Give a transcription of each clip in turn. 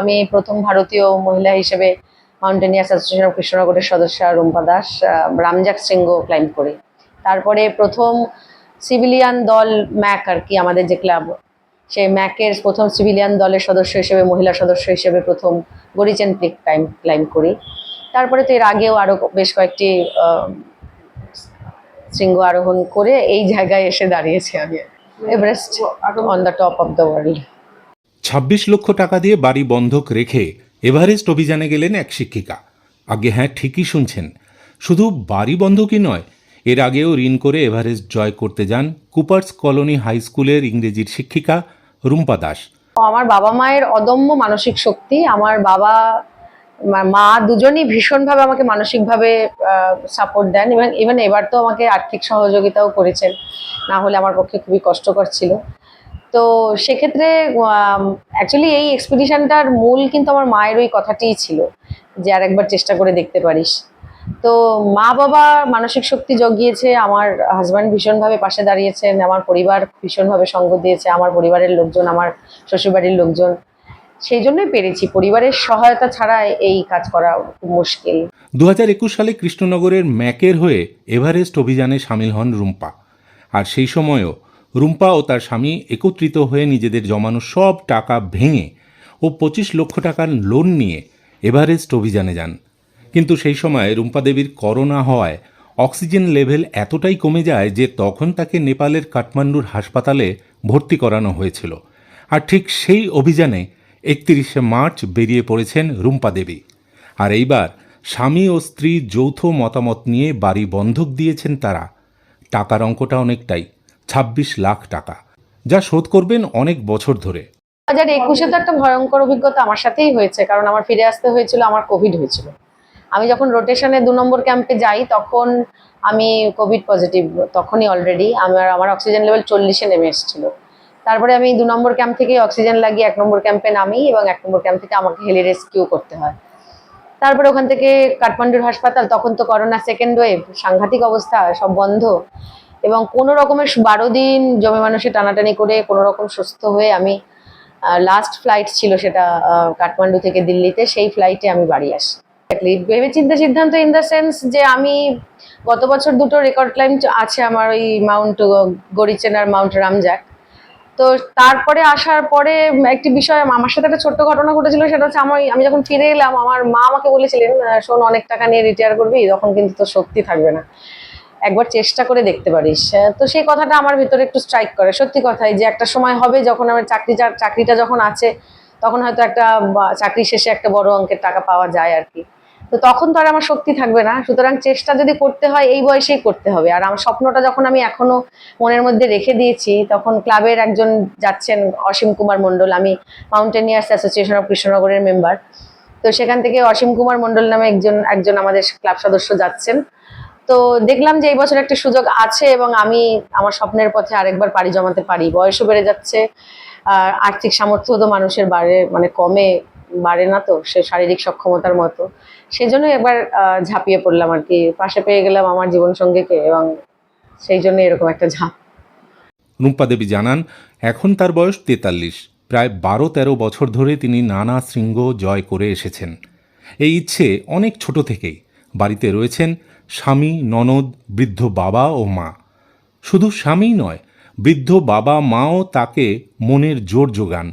আমি প্রথম ভারতীয় মহিলা হিসেবে মাউন্টেনিয়ার্স অ্যাসোসিয়েশন অফ কৃষ্ণনগরের সদস্য রুম্পা দাস রামজাক শৃঙ্গ ক্লাইম্ব করি। তারপরে প্রথম সিভিলিয়ান দল ম্যাক আর কি আমাদের যে ক্লাব সেই ম্যাকের প্রথম সিভিলিয়ান দলের সদস্য হিসেবে মহিলা সদস্য হিসেবে প্রথম গরিচেন পিক ক্লাইম্ব ক্লাইম্ব করি। তারপরে তো এর আগেও আরও বেশ কয়েকটি শৃঙ্গ আরোহণ করে এই জায়গায় এসে দাঁড়িয়েছি আমি। Everest on the top of the world ছাব্বিশ লক্ষ টাকা দিয়ে বাড়ি বন্ধক রেখে এভারেস্ট অভিযানে গেলেন এক শিক্ষিকা। আগে হ্যাঁ ঠিকই শুনছেন। শুধু বাড়ি বন্ধকই নয়, এর আগেও ঋণ করে এভারেস্ট জয় করতে যান কুপার্স কলোনি হাই স্কুলের ইংরেজির শিক্ষিকা রুম্পা দাস। আমার বাবা মায়ের অদম্য মানসিক শক্তি। আমার বাবা, মা- মা দুজনই ভীষণভাবে আমাকে মানসিকভাবে সাপোর্ট দেন। এবং ইভেন এবার তো আমাকে আর্থিক সহযোগিতাও করেছেন। না হলে আমার পক্ষে খুবই কষ্টকর ছিল। তো সেক্ষেত্রে অ্যাকচুয়ালি এই এক্সপিডিশনটার মূল কিন্তু আমার মায়ের ওই কথাটিই ছিল, যে আর একবার চেষ্টা করে দেখতে পারিস। তো মা বাবা মানসিক শক্তি জগিয়েছে, আমার হাজব্যান্ড ভীষণভাবে পাশে দাঁড়িয়েছেন, আমার পরিবার ভীষণভাবে সঙ্গ দিয়েছে, আমার পরিবারের লোকজন, আমার শ্বশুরবাড়ির লোকজন। সেই জন্যই পেরেছি, পরিবারের সহায়তা ছাড়া এই কাজ করা মুশকিল। দু হাজার একুশ সালে কৃষ্ণনগরের ম্যাকের হয়ে এভারেস্ট অভিযানে সামিল হন রুম্পা, আর সেই সময়ও রুম্পা ও তার স্বামী একত্রিত হয়ে নিজেদের জমানো সব টাকা ভেঙে ও পঁচিশ লক্ষ টাকার লোন নিয়ে এভারেস্ট অভিযানে যান। কিন্তু সেই সময় রুম্পা দেবীর করোনা হওয়ায় অক্সিজেন লেভেল এতটাই কমে যায় যে তখন তাকে নেপালের কাঠমান্ডুর হাসপাতালে ভর্তি করানো হয়েছিল। আর ঠিক সেই অভিযানে একত্রিশে মার্চ বেরিয়ে পড়েছেন রুম্পা দেবী। আর এইবার স্বামী ও স্ত্রী যৌথ মতামত নিয়ে বাড়ি বন্ধক দিয়েছেন তারা। টাকার অঙ্কটা অনেকটাই। ছাব্বিশ লাখ টাকা, যা শোধ করবেন অনেক বছর ধরে। হাজার একুশে তো একটা ভয়ঙ্কর অভিজ্ঞতা আমার সাথেই হয়েছে, কারণ আমার ফিরে আসতে হয়েছিল, আমার কোভিড হয়েছিল। আমি যখন রোটেশনে দু নম্বর ক্যাম্পে যাই, তখন আমি কোভিড পজিটিভ তখনই অলরেডি আমার আমার অক্সিজেন লেভেল চল্লিশে নেমে এসেছিল। তারপরে আমি দু নম্বর ক্যাম্প থেকে অক্সিজেন লাগিয়ে এক নম্বর ক্যাম্পে নামি এবং এক নম্বর ক্যাম্প থেকে আমাকে হেলি রেস্কিউ করতে হয়। তারপরে ওখান থেকে কাঠমান্ডুর হাসপাতাল, তখন তো করোনা সেকেন্ড ওয়েভ সাংঘাতিক অবস্থা, সব বন্ধ। এবং কোনো রকমের বারো দিন জমি মানুষে টানাটানি করে কোনো রকম সুস্থ হয়ে আমি লাস্ট ফ্লাইট ছিল সেটা কাঠমান্ডু থেকে দিল্লিতে, সেই ফ্লাইটে আমি বাড়ি আসি. ভেবে চিন্তে সিদ্ধান্ত ইন দ্য সেন্স যে আমি গত বছর দুটো রেকর্ড ক্লাইম আছে আমার ওই মাউন্ট গরিচেন আর মাউন্ট রামজাক। তো তারপরে আসার পরে একটি বিষয় আমার সাথে একটা ছোট্ট ঘটনা ঘটেছিল, সেটা হচ্ছে আমার আমি যখন ফিরে এলাম, আমার মা আমাকে বলেছিলেন শোন, অনেক টাকা নিয়ে রিটায়ার করবি, তখন কিন্তু তোর শক্তি থাকবে না। একবার চেষ্টা করে দেখতে পারিস। তো সেই কথাটা আমার ভিতরে একটু স্ট্রাইক করে। সত্যি কথাই যে একটা সময় হবে যখন আমার চাকরি চাকরিটা যখন আছে, তখন হয়তো একটা চাকরি শেষে একটা বড় অঙ্কের টাকা পাওয়া যায় আর কি। তো তখন তো আর আমার শক্তি থাকবে না। সুতরাং চেষ্টা যদি করতে হয়, এই বয়সেই করতে হবে। আর আমার স্বপ্নটা যখন আমি এখনও মনের মধ্যে রেখে দিয়েছি, তখন ক্লাবের একজন যাচ্ছেন, অসীম কুমার মণ্ডল। আমি মাউন্টেনিয়ার্স অ্যাসোসিয়েশন অফ কৃষ্ণনগরের মেম্বার তো সেখান থেকে অসীম কুমার মণ্ডল নামে একজন একজন আমাদের ক্লাব সদস্য যাচ্ছেন। তো দেখলাম যে এই বছর একটা সুযোগ আছে এবং আমি আমার স্বপ্নের পথে আরেকবার পাড়ি জমাতে পারি। বয়সও বেড়ে যাচ্ছে, আর আর্থিক সামর্থ্য তো মানুষের বাড়ে মানে কমে, বাড়ে না তো, সে শারীরিক সক্ষমতার মতো। সেই জন্য একবার ঝাঁপিয়ে পড়লাম আর কি। পাশে পেয়ে গেলাম আমার জীবন সঙ্গীকে এবং সেই জন্য এরকম একটা ঝাঁপ। রুম্পা দেবী জানান, এখন তার বয়স তেতাল্লিশ। প্রায় বারো তেরো বছর ধরে তিনি নানা শৃঙ্গ জয় করে এসেছেন। এই ইচ্ছে অনেক ছোট থেকেই। বাড়িতে রয়েছেন স্বামী ননদ বৃদ্ধ বাবা ও মা। শুধু স্বামী নয় বৃদ্ধ বাবা মাও তাকে মনের জোর যোগান।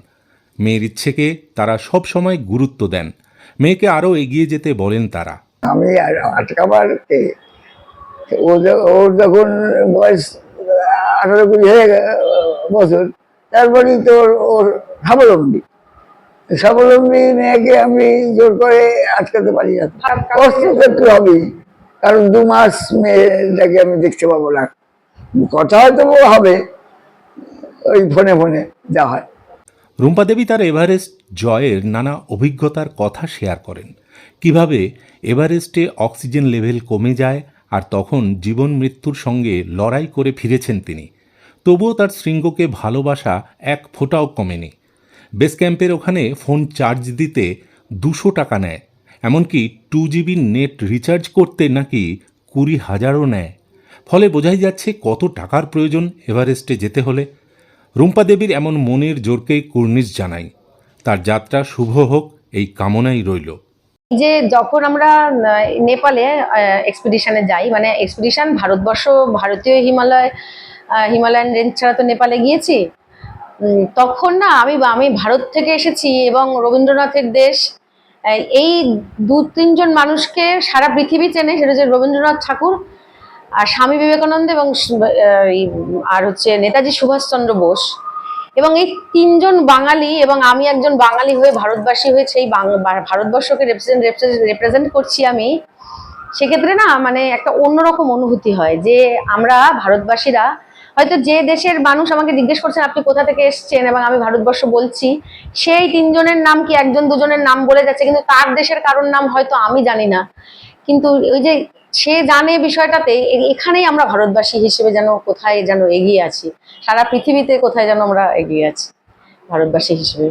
মেয়ের ইচ্ছেকে তারা সব সময় গুরুত্ব দেন। মেয়েকে আরও এগিয়ে যেতে বলেন তারা। আমি আর আটকাবার কে ও য- ওর যখন বয়স আঠারো কুড়ি হয়ে গে- বছর তারপরেই তো ওর- ওর স্বাবলম্বী। স্বাবলম্বী মেয়েকে আমি জোর করে আটকাতে পারি না। কষ্ট তো একটু হবেই। কারণ দু মাস মেয়েটাকে আমি দেখতে পাবো না। কথা হয়তো হবে, ওই ফোনে ফোনে যা হয়। রুম্পা দেবী তার এভারেস্ট জয়ের নানা অভিজ্ঞতার কথা শেয়ার করেন। কীভাবে এভারেস্টে অক্সিজেন লেভেল কমে যায় আর তখন জীবন মৃত্যুর সঙ্গে লড়াই করে ফিরেছেন তিনি, তবুও তার শৃঙ্গকে ভালোবাসা এক ফোঁটাও কমেনি। বেস ক্যাম্পের ওখানে ফোন চার্জ দিতে দুশো টাকা নেয়। এমনকি টু জিবি নেট রিচার্জ করতে নাকি কুড়ি হাজারও নেয়। ফলে বোঝাই যাচ্ছে কত টাকার প্রয়োজন এভারেস্টে যেতে হলে। রুম্পা দেবীর এমন মনের জোরকে কুর্নিশ জানাই। তার যাত্রা শুভ হোক, এই কামনাই রইল। যে যখন আমরা নেপালে এক্সপিডিশনে যাই মানে এক্সপিডিশন ভারতবর্ষ, ভারতীয় হিমালয় হিমালয়ান রেঞ্জ ছাড়া তো নেপালে গিয়েছি তখন না আমি আমি ভারত থেকে এসেছি এবং রবীন্দ্রনাথের দেশ এই দু, তিনজন মানুষকে সারা পৃথিবী চেনে, সেটা হচ্ছে রবীন্দ্রনাথ ঠাকুর আর স্বামী বিবেকানন্দ এবং আর হচ্ছে নেতাজি সুভাষচন্দ্র বোস। এবং এই তিনজন বাঙালি এবং আমি একজন বাঙালি হয়ে ভারতবাসী হয়ে সেই ভারতবর্ষকে রেপ্রেজেন্ট রিপ্রেজেন্ট করছি আমি, সেক্ষেত্রে না মানে একটা অন্যরকম অনুভূতি হয় যে আমরা ভারতবাসীরা হয়তো যে দেশের মানুষ আমাকে জিজ্ঞেস করছেন, আপনি কোথা থেকে এসছেন? এবং আমি ভারতবর্ষ বলছি, সেই তিনজনের নাম কি একজন দুজনের নাম বলে যাচ্ছে? কিন্তু তার দেশের কারোর নাম হয়তো আমি জানি না। কিন্তু ওই যে সে জানে বিষয়টাতে এখানেই আমরা ভারতবাসী হিসেবে যেন কোথায় যেন এগিয়ে আছি। সারা পৃথিবীতে কোথায় যেন আমরা এগিয়ে আছি, ভারতবাসী হিসেবে।